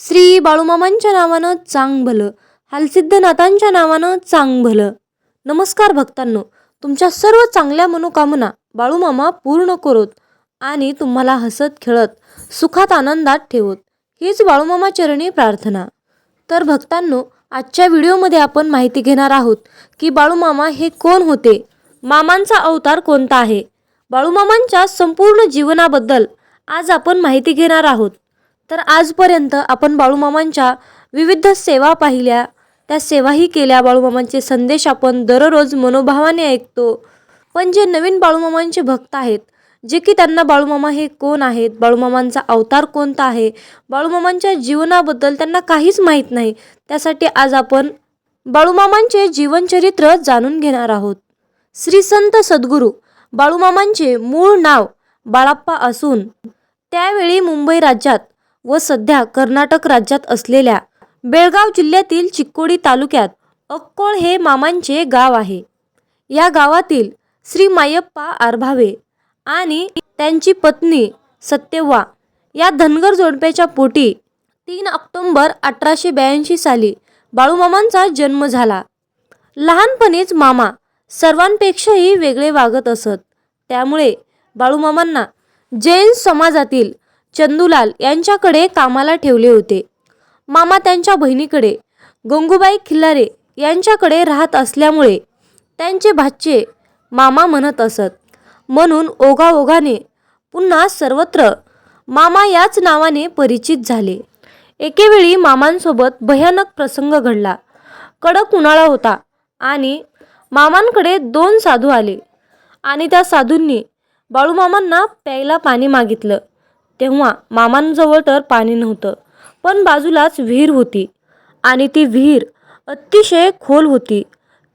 श्री बाळूमामांच्या नावानं चांग भलं हालसिद्धनाथांच्या नावानं चांग भलं नमस्कार भक्तांनो तुमच्या सर्व चांगल्या मनोकामना बाळूमामा पूर्ण करोत आणि तुम्हाला हसत खेळत सुखात आनंदात ठेवत. हीच बाळूमामा चरणी प्रार्थना. तर भक्तांनो आजच्या व्हिडिओमध्ये आपण माहिती घेणार आहोत की बाळूमामा हे कोण होते? मामांचा अवतार कोणता आहे? बाळूमामांच्या संपूर्ण जीवनाबद्दल आज आपण माहिती घेणार आहोत. तर आजपर्यंत आपण बाळूमामांच्या विविध सेवा पाहिल्या. त्या सेवाही केल्या. बाळूमामांचे संदेश आपण दररोज मनोभावाने ऐकतो. पण जे नवीन बाळूमामांचे भक्त आहेत जे की त्यांना बाळूमामा हे कोण आहेत बाळूमामांचा अवतार कोणता आहे बाळूमामांच्या जीवनाबद्दल त्यांना काहीच माहीत नाही त्यासाठी आज आपण बाळूमामांचे जीवनचरित्र जाणून घेणार आहोत. श्री संत सद्गुरू बाळूमामांचे मूळ नाव बाळाप्पा असून त्यावेळी मुंबई राज्यात व सध्या कर्नाटक राज्यात असलेल्या बेळगाव जिल्ह्यातील चिक्कोडी तालुक्यात अक्कोळ हे मामांचे गाव आहे. या गावातील श्री मायप्पा आरभावे आणि त्यांची पत्नी सत्यव्वा या धनगर जोडप्याच्या पोटी तीन ऑक्टोंबर अठराशे ब्याऐंशी साली बाळूमामांचा जन्म झाला. लहानपणीच मामा सर्वांपेक्षाही वेगळे वागत असत. त्यामुळे बाळूमामांना जैन समाजातील चंदूलाल यांच्याकडे कामाला ठेवले होते. मामा त्यांच्या बहिणीकडे गंगूबाई खिल्लारे यांच्याकडे राहत असल्यामुळे त्यांचे भाचे मामा म्हणत असत. म्हणून ओघाओघाने पुन्हा सर्वत्र मामा याच नावाने परिचित झाले. एकेवेळी मामांसोबत भयानक प्रसंग घडला. कडक उन्हाळा होता आणि मामांकडे दोन साधू आले आणि त्या साधूंनी बाळूमामांना प्यायला पाणी मागितलं. तेव्हा मामांजवळ तर पाणी नव्हतं पण बाजूलाच विहीर होती. आणि ती विहीर अतिशय खोल होती.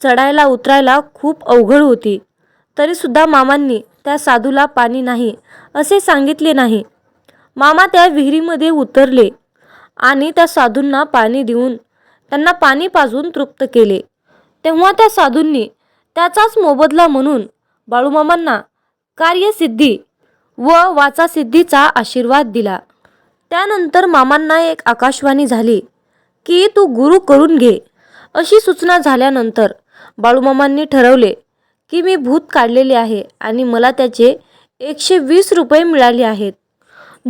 चढायला उतरायला खूप अवघड होती. तरीसुद्धा मामांनी त्या साधूला पाणी नाही असे सांगितले नाही. मामा त्या विहिरीमध्ये उतरले आणि त्या साधूंना पाणी देऊन त्यांना पाणी पाजून तृप्त केले. तेव्हा त्या साधूंनी त्याचाच मोबदला म्हणून बाळूमामांना कार्यसिद्धी व वाचासिद्धीचा आशीर्वाद दिला. त्यानंतर मामांना एक आकाशवाणी झाली की तू गुरु करून घे. अशी सूचना झाल्यानंतर बाळूमामांनी ठरवले की मी भूत काढलेले आहे आणि मला त्याचे एकशे वीस रुपये मिळाले आहेत.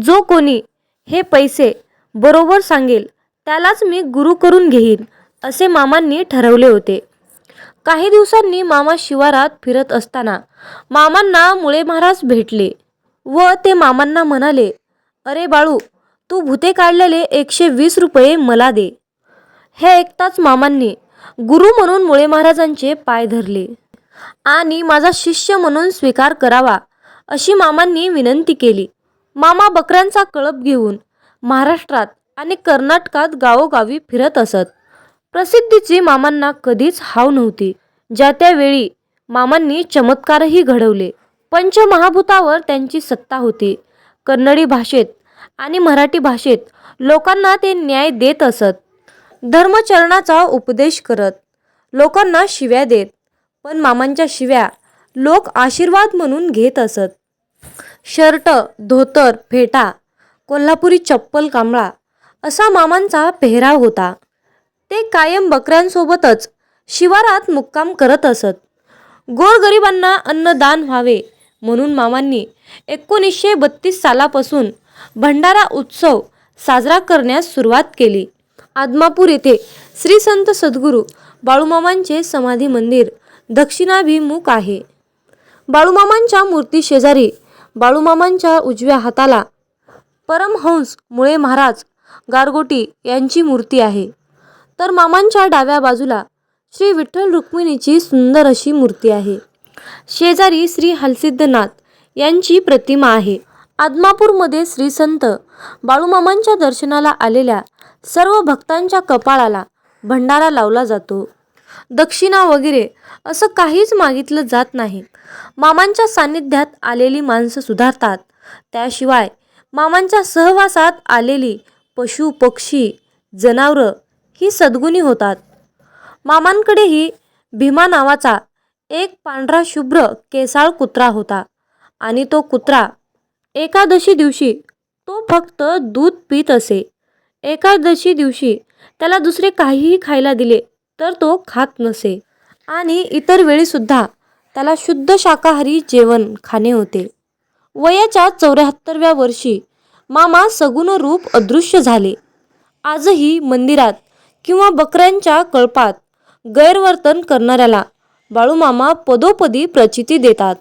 जो कोणी हे पैसे बरोबर सांगेल त्यालाच मी गुरु करून घेईन असे मामांनी ठरवले होते. काही दिवसांनी मामा शिवारात फिरत असताना मामांना मुळे महाराज भेटले. व ते मामांना म्हणाले अरे बाळू तू भुते काढलेले एकशे वीस रुपये मला दे. हे ऐकताच मामांनी गुरु म्हणून मुळे महाराजांचे पाय धरले. आणि माझा शिष्य म्हणून स्वीकार करावा अशी मामांनी विनंती केली. मामा बकऱ्यांचा कळप घेऊन महाराष्ट्रात आणि कर्नाटकात गावोगावी फिरत असत. प्रसिद्धीची मामांना कधीच हाव नव्हती. ज्या त्यावेळी मामांनी चमत्कारही घडवले. पंचमहाभूतावर त्यांची सत्ता होती. कन्नडी भाषेत आणि मराठी भाषेत लोकांना ते न्याय देत असत. धर्मचरणाचा उपदेश करत लोकांना शिव्या देत पण मामांच्या शिव्या लोक आशीर्वाद म्हणून घेत असत. शर्ट धोतर फेटा कोल्हापुरी चप्पल कांबळा असा मामांचा पेहराव होता. ते कायम बकऱ्यांसोबतच शिवारात मुक्काम करत असत. गोरगरिबांना अन्नदान व्हावे म्हणून मामांनी एकोणीसशे बत्तीस सालापासून भंडारा उत्सव साजरा करण्यास सुरुवात केली. आदमापूर येथे श्री संत सद्गुरू बाळूमामांचे समाधी मंदिर दक्षिणाभिमुख आहे. बाळूमामांच्या मूर्ती शेजारी बाळूमामांच्या उजव्या हाताला परमहंस मुळे महाराज गारगोटी यांची मूर्ती आहे. तर मामांच्या डाव्या बाजूला श्री विठ्ठल रुक्मिणीची सुंदर अशी मूर्ती आहे. शेजारी श्री हलसिद्धनाथ यांची प्रतिमा आहे. आदमापूरमध्ये श्री संत बाळूमामांच्या दर्शनाला आलेल्या सर्व भक्तांच्या कपाळाला भंडारा लावला जातो. दक्षिणा वगैरे असं काहीच मागितलं जात नाही. मामांच्या सान्निध्यात आलेली माणसं सुधारतात. त्याशिवाय मामांच्या सहवासात आलेली पशु पक्षी जनावरं ही सद्गुणी होतात. मामांकडेही भीमा नावाचा एक पांढरा शुभ्र केसाळ कुत्रा होता. आणि तो कुत्रा एकादशी दिवशी तो फक्त दूध पित असे. एकादशी दिवशी त्याला दुसरे काहीही खायला दिले तर तो खात नसे. आणि इतर वेळीसुद्धा त्याला शुद्ध शाकाहारी जेवण खाणे होते. वयाच्या चौऱ्याहत्तरव्या वर्षी मामा सगुण रूप अदृश्य झाले. आजही मंदिरात किंवा बकऱ्यांच्या कळपात गैरवर्तन करणाऱ्याला बाळूमामा पदोपदी प्रचिती देतात.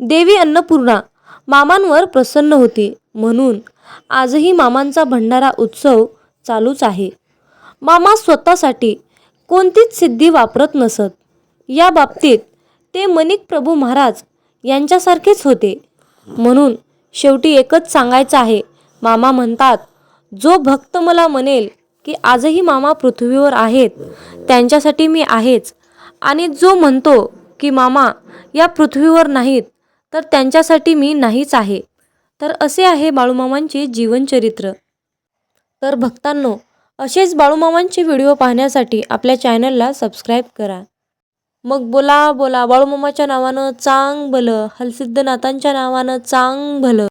देवी अन्नपूर्णा मामांवर प्रसन्न होती. म्हणून आजही मामांचा भंडारा उत्सव चालूच आहे. मामा स्वतःसाठी कोणतीच सिद्धी वापरत नसत. या बाबतीत ते मनिक प्रभू महाराज यांच्यासारखेच होते. म्हणून शेवटी एकच सांगायचं आहे. मामा म्हणतात जो भक्त मला म्हणेल की आजही मामा पृथ्वीवर आहेत त्यांच्यासाठी मी आहेच. आणि जो म्हणतो की मामा या पृथ्वीवर नाहीत तर त्यांच्यासाठी मी नाहीच आहे. तर असे आहे बाळूमामांचे जीवनचरित्र. तर भक्तांनो असेच बाळूमामांचे व्हिडिओ पाहण्यासाठी आपल्या चॅनलला सबस्क्राईब करा. मग बोला बोला बाळूमामाच्या नावानं चांग भलं हलसिद्धनाथांच्या नावानं चांग भलं.